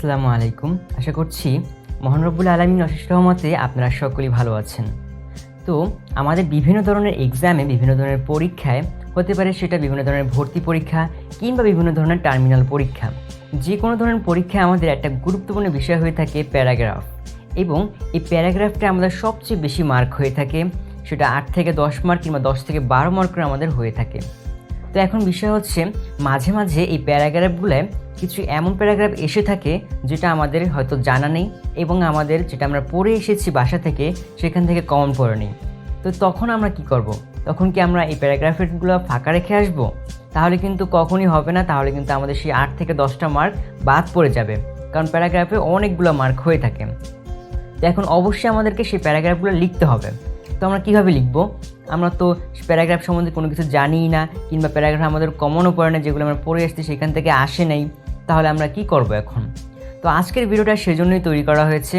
আসসালামু আলাইকুম। আশা করছি মহানরবুল আলমিন অশেষ রহমতে আপনারা সকলেই ভালো আছেন। তো আমাদের বিভিন্ন ধরনের এক্সামে বিভিন্ন ধরনের পরীক্ষায় হতে পারে সেটা বিভিন্ন ধরনের ভর্তি পরীক্ষা কিংবা বিভিন্ন ধরনের টার্মিনাল পরীক্ষা। যে কোনো ধরনের পরীক্ষায় আমাদের একটা গুরুত্বপূর্ণ বিষয় হয়ে থাকে প্যারাগ্রাফ। এবং এই প্যারাগ্রাফটা আমাদের সবচেয়ে বেশি মার্ক হয়ে থাকে, সেটা আট থেকে দশ মার্ক কিংবা দশ থেকে বারো মার্কের আমাদের হয়ে থাকে। তো এখন বিষয় হচ্ছে, মাঝে মাঝে এই প্যারাগ্রাফগুলোয় কিছু এমন প্যারাগ্রাফ এসে থাকে যেটা আমাদের হয়তো জানা নেই এবং আমাদের যেটা আমরা পড়ে এসেছি বাসা থেকে সেখান থেকে কমন পড়ে নিই। তো তখন আমরা কি করব। তখন কি আমরা এই প্যারাগ্রাফগুলো ফাঁকা রেখে আসব? তাহলে কিন্তু কখনই হবে না, তাহলে কিন্তু আমাদের সেই আট থেকে দশটা মার্ক বাদ পড়ে যাবে, কারণ প্যারাগ্রাফে অনেকগুলো মার্ক হয়ে থাকে। তো এখন অবশ্যই আমাদেরকে সেই প্যারাগ্রাফগুলো লিখতে হবে। তো আমরা কীভাবে লিখব? আমরা তো প্যারাগ্রাফ সম্বন্ধে কোনো কিছু জানিই না, কিংবা প্যারাগ্রাফ আমাদের কমনও পড়ে না, যেগুলো আমরা পড়ে এসেছি সেখান থেকে আসে নেই, তাহলে আমরা কি করব এখন? তো আজকের ভিডিওটা সেজন্যই তৈরি করা হয়েছে।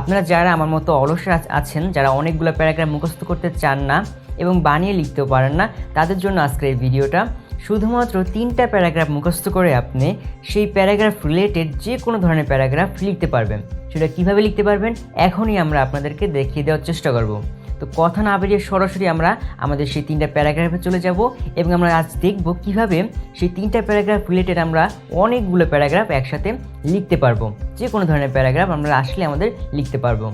আপনারা যারা আমার মতো অলস আছেন, যারা অনেকগুলো প্যারাগ্রাফ মুখস্থ করতে চান না এবং বানিয়ে লিখতেও পারেন না, তাদের জন্য আজকের এই ভিডিওটা। শুধুমাত্র তিনটা প্যারাগ্রাফ মুখস্থ করে আপনি সেই প্যারাগ্রাফ রিলেটেড যে কোনো ধরনের প্যারাগ্রাফ লিখতে পারবেন। সেটা কীভাবে লিখতে পারবেন? এখনই আমরা আপনাদেরকে দেখিয়ে দেওয়ার চেষ্টা করব। তো কথা না বেরিয়ে সরাসরি আমরা আমাদের সেই তিনটা প্যারাগ্রাফে চলে যাব এবং আমরা আজ দেখব কীভাবে সেই তিনটা প্যারাগ্রাফ রিলেটেড আমরা অনেকগুলো প্যারাগ্রাফ একসাথে লিখতে পারব। যে কোনো ধরনের প্যারাগ্রাফ আমরা আসলে আমাদের লিখতে পারব।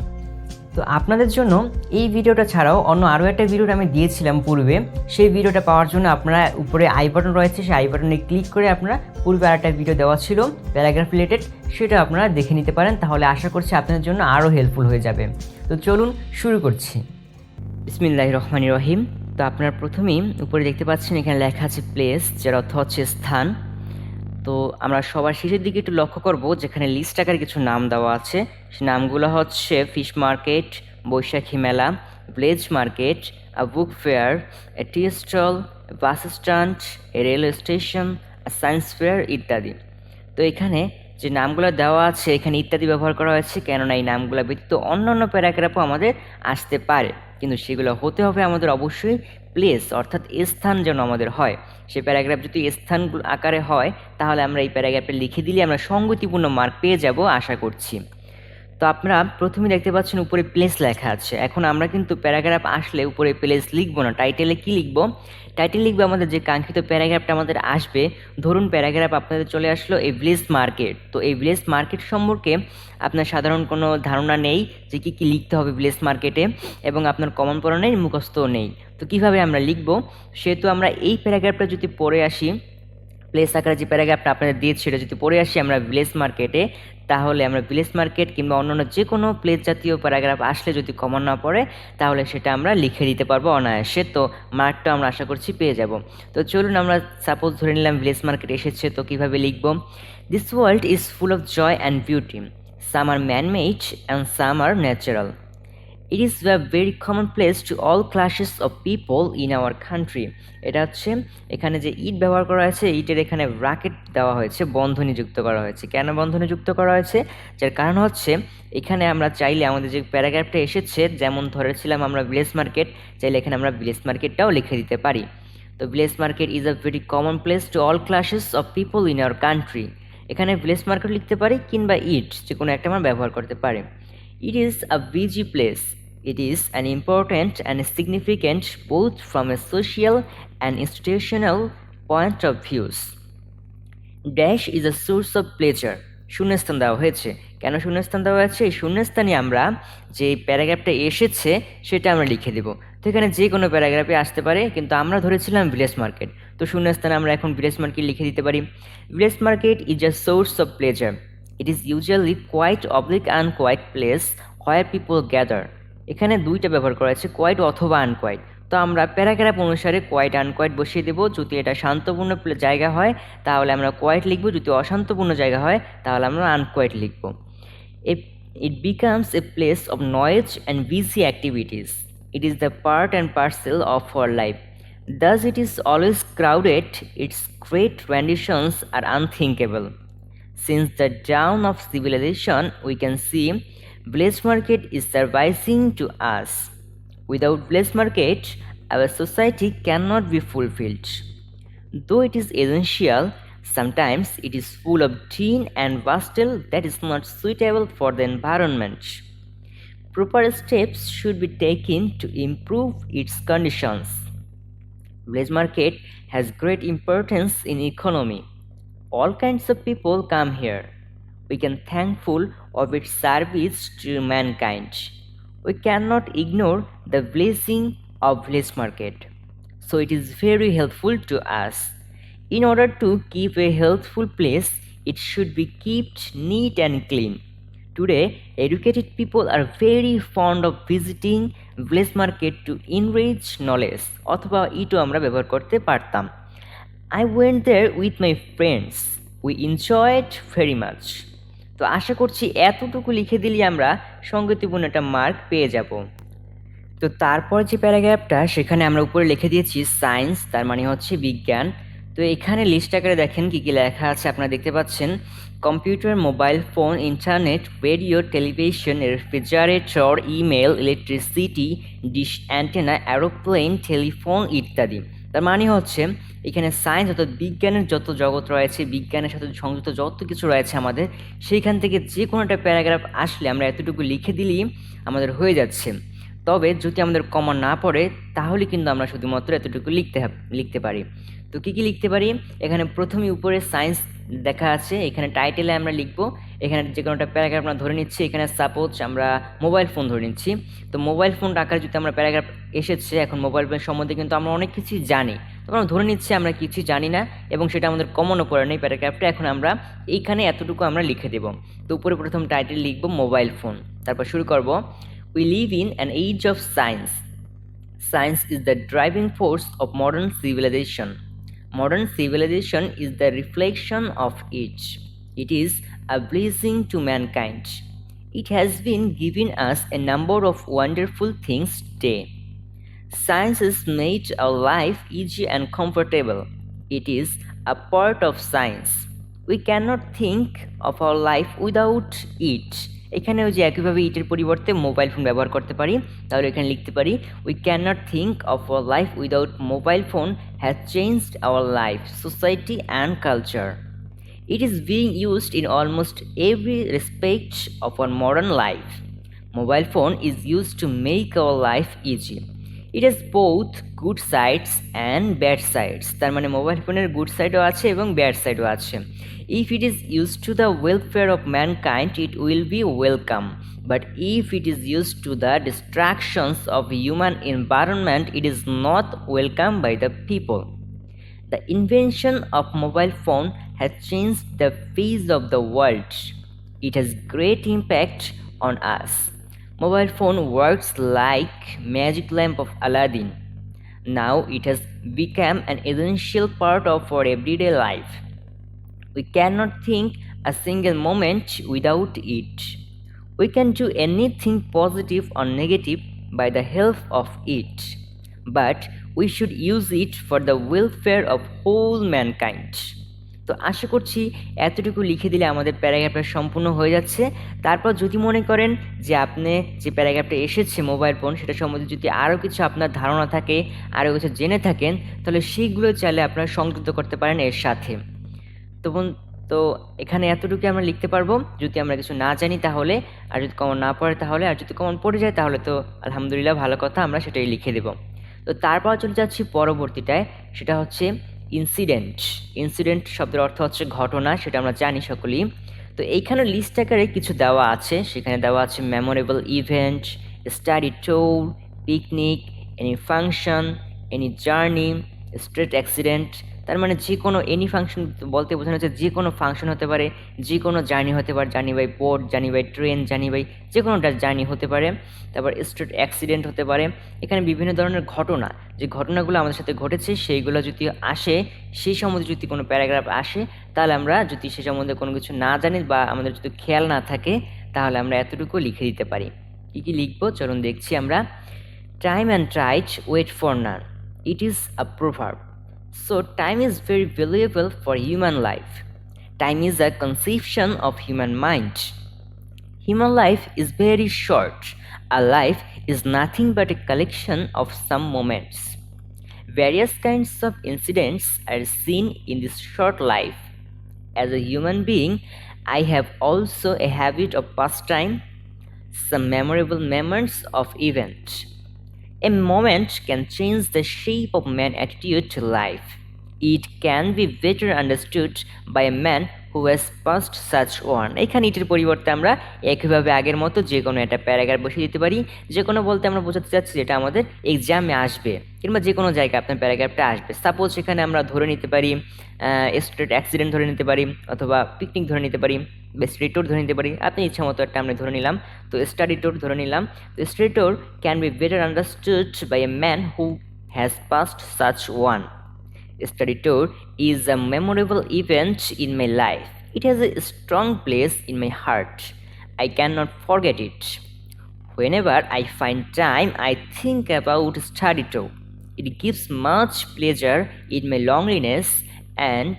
তো আপনাদের জন্য এই ভিডিওটা ছাড়াও অন্য আরও একটা ভিডিওটা আমি দিয়েছিলাম পূর্বে। সেই ভিডিওটা পাওয়ার জন্য আপনারা উপরে আই বাটন রয়েছে, সেই আই বাটনে ক্লিক করে আপনারা পূর্বে আর একটা ভিডিও দেওয়া ছিল, প্যারাগ্রাফ রিলেটেড সেটা আপনারা দেখে নিতে পারেন। তাহলে আশা করছি আপনাদের জন্য আরও হেল্পফুল হয়ে যাবে। তো চলুন শুরু করছি। বিসমিল্লাহ রহমান রহিম। তো আপনারা প্রথমেই উপরে দেখতে পাচ্ছেন এখানে লেখা আছে প্লেস যার অর্থ হচ্ছে স্থান। তো আমরা সবার শেষের দিকে একটু লক্ষ্য করব, যেখানে লিস্ট আকারে কিছু নাম দেওয়া আছে। সে নামগুলো হচ্ছে ফিশ মার্কেট বৈশাখী মেলা village market book fair tea stall bus stand railway station science fair ইত্যাদি। তো এখানে যে নামগুলো দেওয়া আছে, এখানে ইত্যাদি ব্যবহার করা হয়েছে, কেননা এই নামগুলো ব্যতীত অন্যান্য প্যারাগ্রাফও আমাদের আসতে পারে। কিন্তু সেগুলো হতে হবে আমাদের অবশ্যই প্লেস অর্থাৎ স্থান যেন আমাদের হয়। সে প্যারাগ্রাফ যদি স্থান আকারে হয়, তাহলে আমরা এই প্যারাগ্রাফটা লিখে দিলে আমরা সঙ্গতিপূর্ণ মার্ক পেয়ে যাব, আশা করছি। তো আপনারা প্রথমে দেখতে পাচ্ছেন উপরে প্লেস লেখা আছে। এখন আমরা কিন্তু প্যারাগ্রাফ আসলে উপরে প্লেস লিখব না। টাইটেলে কি লিখব? টাইটেল লিখব আমাদের যে কাঙ্ক্ষিত প্যারাগ্রাফটা আমাদের আসবে। ধরুন প্যারাগ্রাফ আপনাদের চলে আসলো এই ভিলেজ মার্কেট তো এই ভিলেজ মার্কেট সম্পর্কে আপনার সাধারণ কোনো ধারণা নেই যে কী কী লিখতে হবে ভিলেজ মার্কেটে এবং আপনার কমন পড়া নেই, মুখস্থও নেই। তো কীভাবে আমরা লিখব? সেহেতু আমরা এই প্যারাগ্রাফটা যদি পড়ে আসি প্লেস আকারে যে প্যারাগ্রাফটা আপনাদের দিয়েছি সেটা যদি পড়ে আসি আমরা ভিলেজ মার্কেটে তাহলে আমরা ভিলেজ মার্কেট কিংবা অন্যান্য যে কোনো প্লেস জাতীয় প্যারাগ্রাফ আসলে যদি কমন না পড়ে, তাহলে সেটা আমরা লিখে দিতে পারব অনায়াসে। তো মার্কটা আমরা আশা করছি পেয়ে যাব। তো চলুন আমরা সাপোজ ধরে নিলাম ভিলেজ মার্কেট এসেছে, তো কীভাবে লিখব? This world is full of joy and beauty some are manmade and some are natural it is a very common place to all classes of people in our country এটা হচ্ছে এখানে যে ইট ব্যবহার করা হয়েছে, ইটের এখানে ব্রাকেট দেওয়া হয়েছে, বন্ধনী যুক্ত করা হয়েছে। কেন বন্ধনী যুক্ত করা হয়েছে? যার কারণ হচ্ছে, এখানে আমরা চাইলে আমাদের যে প্যারাগ্রাফটা এসেছে, যেমন ধরেছিলাম আমরা ভিলেজ মার্কেট, চাইলে এখানে আমরা ভিলেজ মার্কেটটাও লিখে দিতে পারি। তো village market is a very common place to all classes of people in our country এখানে ভিলেজ মার্কেট লিখতে পারি, কিংবা ইট যে কোনো একটা আমরা ব্যবহার করতে পারি। It is a busy place. It is an important and significant, both from a social and institutional point of views. Dash is a source of pleasure. শূন্যস্থান দেওয়া হয়েছে। কেন শূন্যস্থান দেওয়া হয়েছে? এই শূন্যস্থানে আমরা যে প্যারাগ্রাফটা এসেছে, সেটা আমরা লিখে দেব। তো এখানে যে কোনো প্যারাগ্রাফে আসতে পারে, কিন্তু আমরা ধরেছিলাম ভিলেজ মার্কেট। তো শূন্যস্থানে আমরা এখন ভিলেজ মার্কেট লিখে দিতে পারি। Village market is a source of pleasure it is usually quite oblique unquiet place where people gather এখানে দুইটা ব্যবহার করা আছে কোয়াইট অথবা আনকোয়াইট তো আমরা প্যারাগ্রাফ অনুসারে কোয়াইট আনকোয়াইট বসিয়ে দেবো। যদি এটা শান্তপূর্ণ জায়গা হয় তাহলে আমরা কোয়াইট লিখব। যদি অশান্তপূর্ণ জায়গা হয় তাহলে আমরা আনকোয়াইট লিখব। It becomes a place of noise and busy activities it is the part and parcel of our life Thus, it is always crowded, its great renditions are unthinkable. Since the dawn of civilization, we can see village market is surprising to us. Without village market, our society cannot be fulfilled. Though it is essential, Sometimes it is full of tin and wastel that is not suitable for the environment. Proper steps should be taken to improve its conditions. Village market has great importance in economy. All kinds of people come here. We can thankful of its service to mankind. We cannot ignore the blessing of village market. So it is very helpful to us. In order to keep a healthful place, it should be kept neat and clean. Today, educated people are very fond of visiting village market to enrich knowledge অথবা ইটো আমরা ব্যবহার করতে পারতাম I went there with my friends we enjoyed very much তো আশা করছি এতটুকু লিখে দিলে আমরা সঙ্গতিপূর্ণ একটা মার্ক পেয়ে যাব। তো তারপর যে প্যারাগ্রাফটা, সেখানে আমরা উপরে লিখে দিয়েছি সায়েন্স তার মানে হচ্ছে বিজ্ঞান। তো এখানে লিস্ট আকারে দেখেন কী কী লেখা আছে, আপনারা দেখতে পাচ্ছেন। Computer mobile phone internet radio television refrigerator email electricity dish antenna aeroplane telephone ইত্যাদি। তার মানে হচ্ছে, এখানে সায়েন্স অর্থাৎ বিজ্ঞানের যত জগৎ রয়েছে, বিজ্ঞানের সাথে সংযুক্ত যত কিছু রয়েছে আমাদের, সেইখান থেকে যে কোনো একটা প্যারাগ্রাফ আসলে আমরা এতটুকু লিখে দিলেই আমাদের হয়ে যাচ্ছে। তবে যদি আমাদের কমন না পড়ে, তাহলে কিন্তু আমরা শুধুমাত্র এতটুকু লিখতে লিখতে পারি। তো কী কী লিখতে পারি? এখানে প্রথমে উপরে সায়েন্স দেখা আছে, এখানে টাইটেলে আমরা লিখব এখানে যে কোনো একটা প্যারাগ্রাফ আমরা ধরে নিচ্ছি, এখানে সাপোজ আমরা মোবাইল ফোন ধরে নিচ্ছি। তো মোবাইল ফোন আকারে যদি আমরা প্যারাগ্রাফ এসেছে, এখন মোবাইল ফোন সম্বন্ধে কিন্তু আমরা অনেক কিছুই জানি। তো আমরা ধরে নিচ্ছি আমরা কিছুই জানি না এবং সেটা আমাদের কমনও পড়ে নেই প্যারাগ্রাফটা। এখন আমরা এইখানে এতটুকু আমরা লিখে দেব। তো উপরে প্রথম টাইটেল লিখব মোবাইল ফোন তারপর শুরু করব। We live in an age of science science is the driving force of modern civilisation modern civilisation is the reflection of it. It is a blessing to mankind. It has been giving us a number of wonderful things today. Science has made our life easy and comfortable. It is a part of science. We cannot think of our life without it. এখানেও যে একইভাবে ইটের পরিবর্তে mobile phone ব্যবহার করতে পারি তাহলে এখানে লিখতে পারি we can not think of our life without mobile phone has changed our life society and culture it is being used in almost every respect of our modern life mobile phone is used to make our life easy it has both good sides and bad sides তার মানে mobile ফোনের good সাইডও আছে এবং bad সাইডও আছে। If it is use to the welfare of mankind it will be welcome but if it is use to the destructions of human environment it is not welcome by the people The invention of mobile phone has changed the face of the world. It has great impact on us. Mobile phone works like magic lamp of Aladdin. Now it has become an essential part of our everyday life. We cannot think a single moment without it. We can do anything positive or negative by the help of it, but we should use it for the welfare of whole mankind. তো আশা করছি এতটুকু লিখে দিলে আমাদের প্যারাগ্রাফটা সম্পূর্ণ হয়ে যাচ্ছে। তারপর যদি মনে করেন যে আপনি যে প্যারাগ্রাফটা এসেছে মোবাইল ফোন, সেটা সম্বন্ধে যদি আরও কিছু আপনার ধারণা থাকে, আরও কিছু জেনে থাকেন, তাহলে সেইগুলো চাইলে আপনারা সংযুক্ত করতে পারেন এর সাথে। তো তো এখানে এতটুকু আমরা লিখতে পারব। যদি আমরা কিছু না জানি তাহলে, আর যদি কমন না পড়ে তাহলে, আর যদি কমন পড়ে যায় তাহলে তো আলহামদুলিল্লাহ ভালো কথা, আমরা সেটাই লিখে দেব। তো তারপর চলে যাচ্ছি পরবর্তীটায়, সেটা হচ্ছে ইনসিডেন্ট ইনসিডেন্ট শব্দের অর্থ হচ্ছে ঘটনা, সেটা আমরা জানি সকলেই। তো এইখানে লিস্ট আকারে কিছু দেওয়া আছে, সেখানে দেওয়া আছে memorable event study tour picnic any function any journey straight accident তার মানে যে কোনো এনি ফাংশন বলতে বোঝানো হচ্ছে যে কোনো ফাংশন হতে পারে যে কোনো জার্নি হতে পারে journey by boat journey by train journey by যে কোনোটা জার্নি হতে পারে, তারপর স্ট্রেট অ্যাক্সিডেন্ট হতে পারে, এখানে বিভিন্ন ধরনের ঘটনা, যে ঘটনাগুলো আমাদের সাথে ঘটেছে সেইগুলো যদি আসে, সেই সম্বন্ধে যদি কোনো প্যারাগ্রাফ আসে, তাহলে আমরা যদি সে সম্বন্ধে কোনো কিছু না জানি বা আমাদের যদি খেয়াল না থাকে, তাহলে আমরা এতটুকু লিখে দিতে পারি। কী কী লিখব? চলুন দেখছি আমরা। Time and try it wait for none it is a proverb So, time is very valuable for human life. Time is a conception of human mind. Human life is very short. A life is nothing but a collection of some moments. Various kinds of incidents are seen in this short life. As a human being, I have also a habit of pastime, some memorable moments of event. A moment can change the shape of man's attitude to life. It can be better understood by a man who has passed such one. এখানে ইটের পরিবর্তে আমরা একইভাবে আগের মতো যে কোনো একটা প্যারাগ্রাফ বসিয়ে দিতে পারি যে কোনো বলতে আমরা বোঝাতে চাচ্ছি যেটা আমাদের এক্সামে আসবে কিংবা যে কোনো জায়গায় আপনার প্যারাগ্রাফটা আসবে সাপোজ এখানে আমরা ধরে নিতে পারি স্ট্রেট অ্যাক্সিডেন্ট ধরে নিতে পারি অথবা পিকনিক ধরে নিতে পারি বা স্ট্রি ট্যুর ধরে নিতে পারি আপনি ইচ্ছা মতো একটা আমরা ধরে নিলাম তো স্টাডি ট্যুর ধরে নিলাম তো study tour can be better understood by a man who has passed such one study tour is a memorable event in my life. It has a strong place in my heart. I cannot forget it. Whenever I find time, I think about study tour. It gives much pleasure in my loneliness and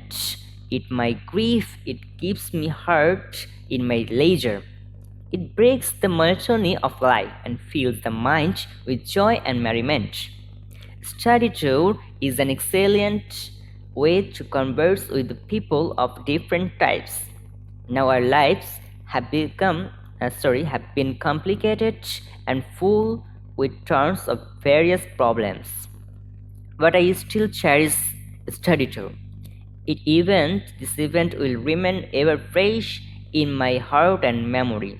in my grief. It gives me heart in my leisure. It breaks the monotony of life and fills the mind with joy and merriment. Study is an excellent way to converse with people of different types. Now our lives have become uh, sorry have been complicated and full with tons of various problems. But I still cherish study. It event this event will remain ever fresh in my heart and memory.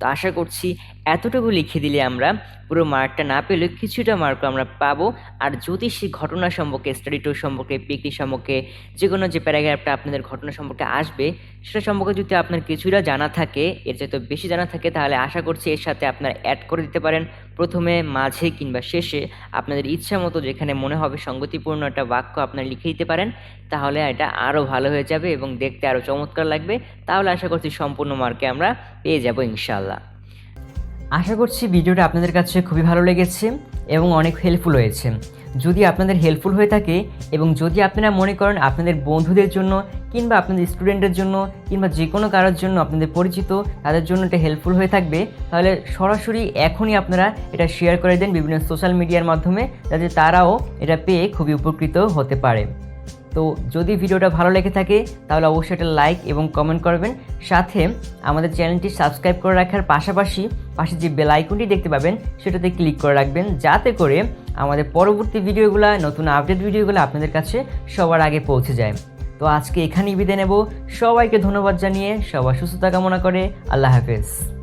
তো আশা করছি এতটুকু লিখে দিলে আমরা পুরো মার্কটা না পেলেও কিছুটা মার্ক আমরা পাবো আর যদি সেই ঘটনা সম্পর্কে স্টাডি টুর সম্পর্কে পিকনিক সম্পর্কে, যে কোনো যে প্যারাগ্রাফটা আপনাদের ঘটনা সম্পর্কে আসবে, সেটা সম্পর্কে যদি আপনার কিছুটা জানা থাকে, এর চাইতে বেশি জানা থাকে, তাহলে আশা করছি এর সাথে আপনারা অ্যাড করে দিতে পারেন প্রথমে, মাঝে কিংবা শেষে আপনাদের ইচ্ছা মতো যেখানে মনে হবে সঙ্গতিপূর্ণ একটা বাক্য আপনারা লিখে দিতে পারেন, তাহলে এটা আরও ভালো হয়ে যাবে এবং দেখতে আরও চমৎকার লাগবে। তাহলে আশা করছি সম্পূর্ণ মার্কে আমরা পেয়ে যাব ইনশাল্লাহ আশা করছি ভিডিওটা আপনাদের কাছে খুবই ভালো লেগেছে এবং অনেক হেল্পফুল হয়েছে। যদি আপনাদের হেল্পফুল হয়ে থাকে এবং যদি আপনারা মনে করেন আপনাদের বন্ধুদের জন্য কিংবা আপনাদের স্টুডেন্টের জন্য কিংবা যে কোনো কারোর জন্য আপনাদের পরিচিত, তাদের জন্য এটা হেল্পফুল হয়ে থাকবে, তাহলে সরাসরি এখনই আপনারা এটা শেয়ার করে দেন বিভিন্ন সোশ্যাল মিডিয়ার মাধ্যমে, যাতে তারাও এটা পেয়ে খুবই উপকৃত হতে পারে। তো যদি ভিডিওটা ভালো লেগে থাকে, তাহলে অবশ্যই একটা লাইক এবং কমেন্ট করবেন। সাথে আমাদের চ্যানেলটি সাবস্ক্রাইব করে রাখার পাশাপাশি পাশে যে বেল আইকনটি দেখতে পাবেন, সেটাতে ক্লিক করে রাখবেন। যাতে করে আমাদের পরবর্তী ভিডিওগুলো, নতুন আপডেট ভিডিওগুলো আপনাদের কাছে সবার আগে পৌঁছে যায়। তো আজকে এখানেই বিদায় নেব। সবাইকে ধন্যবাদ জানিয়ে সবার সুস্থতা কামনা করে। আল্লাহ হাফেজ।